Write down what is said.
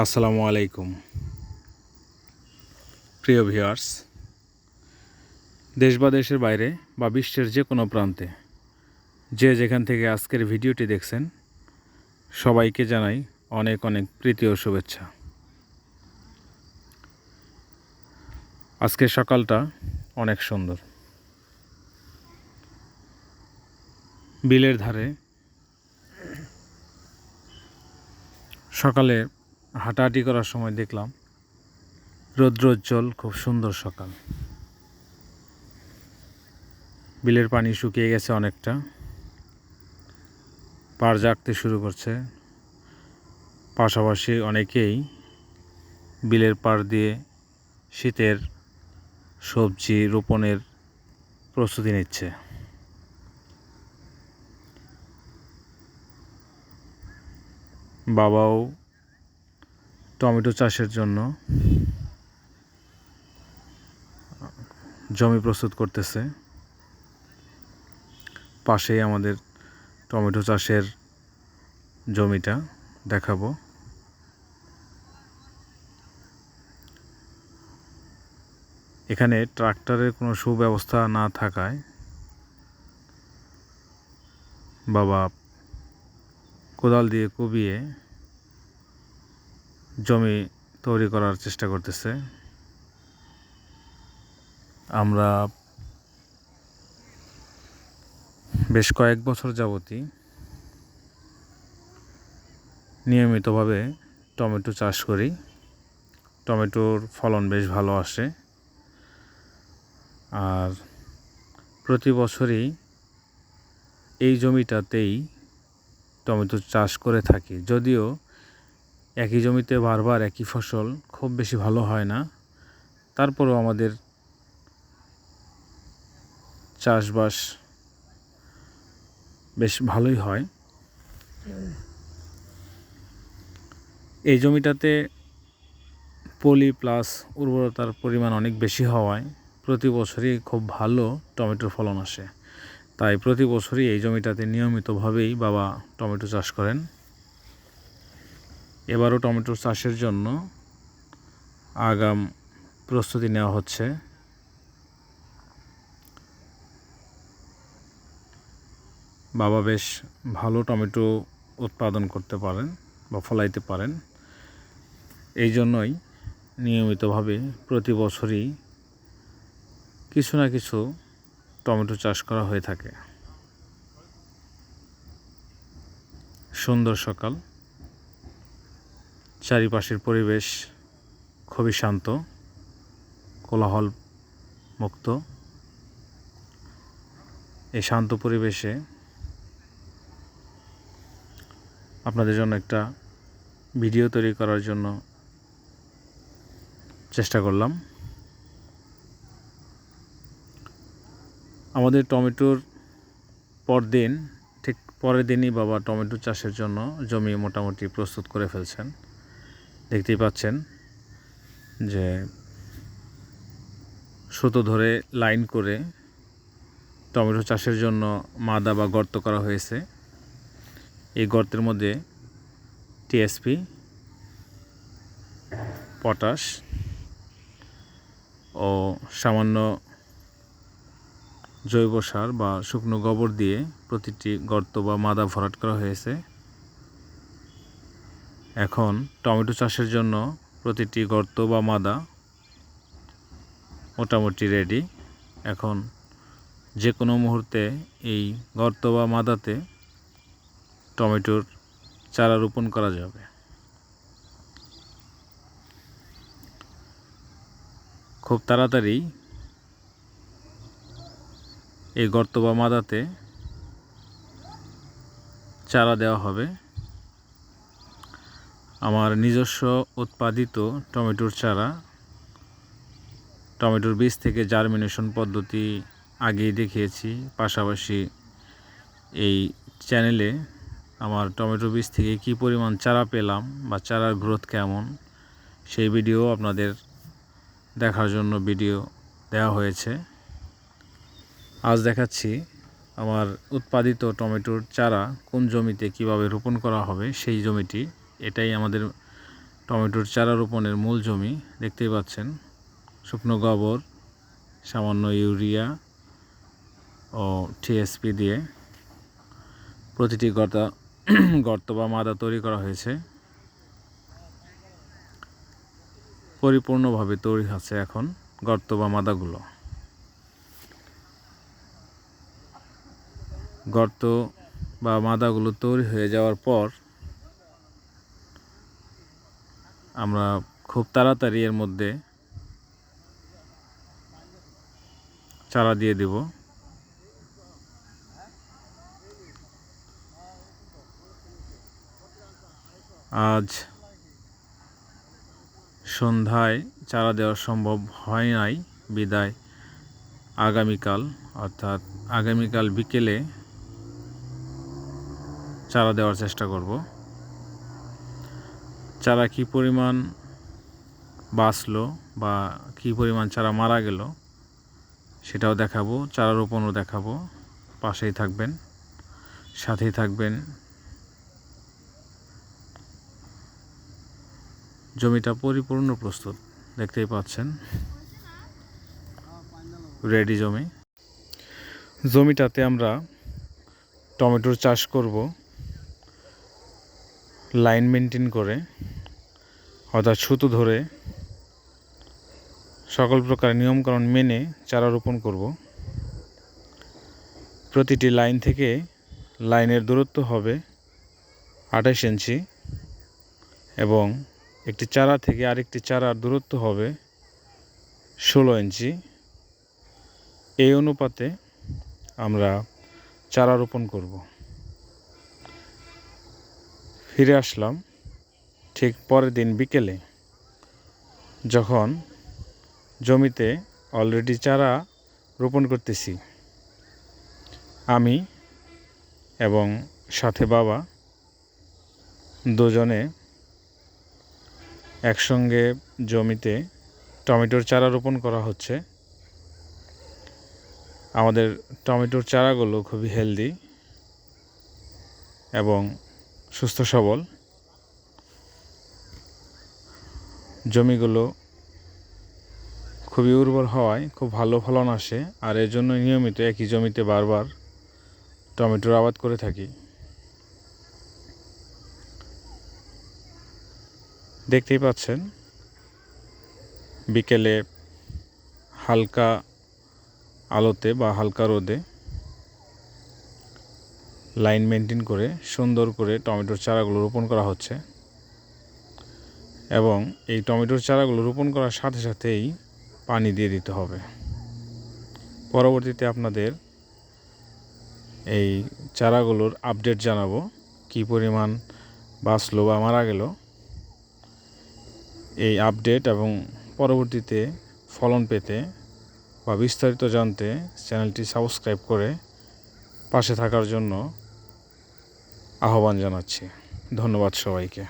আসসালামু আলাইকুম। প্রিয় ভিউয়ার্স, দেশ বা দেশের বাইরে বা বিশ্বের যে কোনো প্রান্তে যে যেখান থেকে আজকের ভিডিওটি দেখছেন, সবাইকে জানাই অনেক অনেক প্রীতি ও শুভেচ্ছা। আজকের সকালটা অনেক সুন্দর। বিলের ধারে সকালে হাঁটাহাঁটি করার সময় দেখলাম রৌদ্রোজ্জ্বল, খুব সুন্দর সকাল। বিলের পানি শুকিয়ে গেছে অনেকটা। পার জাগতে শুরু করছে। পাশাপাশি অনেকেই বিলের পার দিয়ে শীতের সবজি, রোপণের প্রস্তুতি নিচ্ছে। বাবাও টমেটো চাষের জন্য জমি প্রস্তুত করতেছে। পাশেই আমাদের টমেটো চাষের জমিটা দেখাবো। এখানে ট্রাক্টরের কোনো সুব্যবস্থা না থাকায় বাবা কোদাল দিয়ে কুবিয়ে জমি তৈরি করার চেষ্টা করতেছে। আমরা বেশ কয়েক বছর যাবতই নিয়মিতভাবে টমেটো চাষ করি। টমেটোর ফলন বেশ ভালো আসে। আর প্রতি বছরই এই জমিটাতেই টমেটো চাষ করে থাকি। যদিও একই জমিতে বারবার একই ফসল, খুব বেশি ভালো হয় না। তারপরেও আমাদের চাষবাস বেশ ভালোই হয়। এই জমিটাতে পলি প্লাস উর্বরতার পরিমাণ অনেক বেশি হওয়ায় প্রতি বছরই খুব ভালো টমেটোর ফলন আসে। তাই প্রতি বছরই এই জমিটাতে নিয়মিতভাবেই বাবা টমেটো চাষ করেন। এবারও টমেটো চাষের জন্য আগাম প্রস্তুতি নেওয়া হচ্ছে। বাবা বেশ ভালো টমেটো উৎপাদন করতে পারেন বা ফলাইতে পারেন। এই জন্যই নিয়মিতভাবে প্রতি বছরই কিছু না কিছু টমেটো চাষ করা হয়ে থাকে। সুন্দর সকাল। চারিপাশের পরিবেশ খুবই শান্ত কোলাহল মুক্ত এই শান্ত পরিবেশে আপনাদের জন্য একটা ভিডিও তৈরি করার জন্য চেষ্টা করলাম। আমাদের টমেটোর পরদিন, ঠিক পরের দিনই বাবা টমেটো চাষের জন্য জমি মোটামুটি প্রস্তুত করে ফেলছেন। দেখতেই পাচ্ছেন যে সুতো ধরে লাইন করে টমেটো চাষের জন্য মাদা বা গর্ত করা হয়েছে। এই গর্তের মধ্যে টিএসপি, পটাশ ও সামান্য জৈব সার বা শুকনো গোবর দিয়ে প্রতিটি গর্ত বা মাদা ভরাট করা হয়েছে। এখন টমেটো চাষের জন্য প্রতিটি গর্ত বা মাদা মোটামুটি রেডি এখন যে কোনো মুহূর্তে এই গর্ত বা মাদাতে টমেটোর চারা রোপণ করা যাবে। খুব তাড়াতাড়ি এই গর্ত বা মাদাতে চারা দেওয়া হবে। আমার নিজস্ব উৎপাদিত টমেটোর চারা, টমেটোর বীজ থেকে জার্মিনেশন পদ্ধতি আগেই দেখিয়েছি। পাশাপাশি এই চ্যানেলে আমার টমেটো বীজ থেকে কি পরিমাণ চারা পেলাম বা চারার গ্রোথ কেমন, সেই ভিডিও আপনাদের দেখার জন্য ভিডিও দেওয়া হয়েছে। আজ দেখাচ্ছি আমার উৎপাদিত টমেটোর চারা কোন জমিতে কীভাবে রোপণ করা হবে, সেই জমিটি এটাই আমাদের টমেটোর চারা রোপণের মূল জমি, দেখতেই পাচ্ছেন। শুকনো গোবর, সামান্য ইউরিয়া ও টিএসপি দিয়ে প্রতিটি গর্ত গর্ত বা মাদা তৈরি করা হয়েছে। পরিপূর্ণভাবে তৈরি আছে এখন গর্ত বা মাদাগুলো। গর্ত বা মাদাগুলো তৈরি হয়ে যাওয়ার পর আমরা খুব তাড়াতাড়ি এর মধ্যে চারা দিয়ে দেব। আজ সন্ধ্যায় চারা দেওয়া সম্ভব হয় নাই। বিদায়। আগামীকাল, অর্থাৎ আগামীকাল বিকেলে চারা দেওয়ার চেষ্টা করব। চারা কি পরিমাণ বাঁচলো বা কি পরিমাণ চারা মারা গেল, সেটাও দেখাবো, চারা রোপণও দেখাবো। পাশেই থাকবেন, সাথেই থাকবেন। জমিটা পরিপূর্ণ প্রস্তুত, দেখতেই পাচ্ছেন। রেডি জমি। জমিটাতে আমরা টমেটোর চাষ করব। লাইন মেনটেন করে, অর্থাৎ সুতো ধরে সকল প্রকার নিয়মকানুন মেনে চারা রোপণ করব। প্রতিটি লাইন থেকে লাইনের দূরত্ব হবে আঠাশ ইঞ্চি এবং একটি চারা থেকে আরেকটি চারার দূরত্ব হবে ষোলো ইঞ্চি। এই অনুপাতে আমরা চারা রোপণ করব। ফিরে আসলাম ঠিক পরের দিন বিকেলে, যখন জমিতে অলরেডি চারা রোপণ করতেছি। আমি এবং সাথে বাবা দুজনে একসঙ্গে জমিতে টমেটোর চারা রোপণ করা হচ্ছে। আমাদের টমেটোর চারাগুলো খুবই হেলদি এবং সুস্থ, সবল। জমিগুলো খুবই উর্বর হওয়ায় খুব ভালো ফলন আসে আর এর জন্য নিয়মিত একই জমিতে বারবার টমেটোর আবাদ করে থাকি। দেখতেই পাচ্ছেন, বিকেলে হালকা আলোতে বা হালকা রোদে লাইন মেনটেন করে সুন্দর করে টমেটোর চারাগুলো রোপণ করা হচ্ছে। এবং এই টমেটোর চারাগুলো রোপণ করার সাথে সাথেই পানি দিয়ে দিতে হবে। পরবর্তীতে আপনাদের এই চারাগুলোর আপডেট জানাব, কি পরিমাণ বাঁচলো বা মারা গেল। এই আপডেট এবং পরবর্তীতে ফলন পেতে বা বিস্তারিত জানতে চ্যানেলটি সাবস্ক্রাইব করে পাশে থাকার জন্য আহ্বান জানাচ্ছি। ধন্যবাদ সবাইকে।